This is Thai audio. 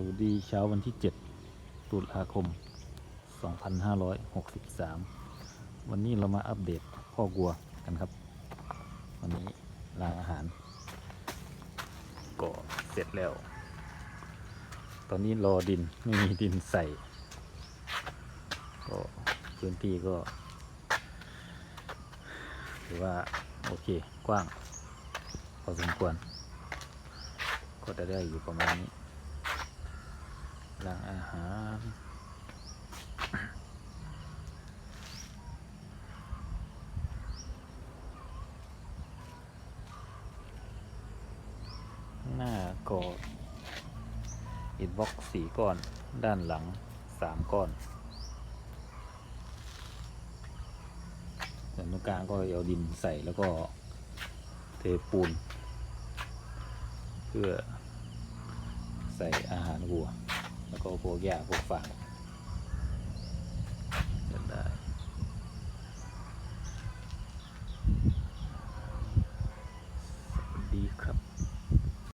สวัสดีเช้าวันที่ 7 ตุลาคม 2563 วันนี้เรามาอัปเดตพ่อกัวกันครับ วันนี้ล้างอาหาร ก็เสร็จแล้ว ตอนนี้รอดินไม่มีดินใส่ ก็พื้นที่ก็ถือว่า โอเค กว้าง พอสมควร ก็จะได้อยู่ประมาณนี้ หล้างอาหาร หน้าก็อินบ็อกสี่ก้อน ด้านหลังสามก้อนส่วนตรงกลางก็เอาดินใส่แล้วก็เทปูน เพื่อใส่อาหารวัว แล้วก็พวกหญ้าพวกฝางนั่นได้สวัสดีครับ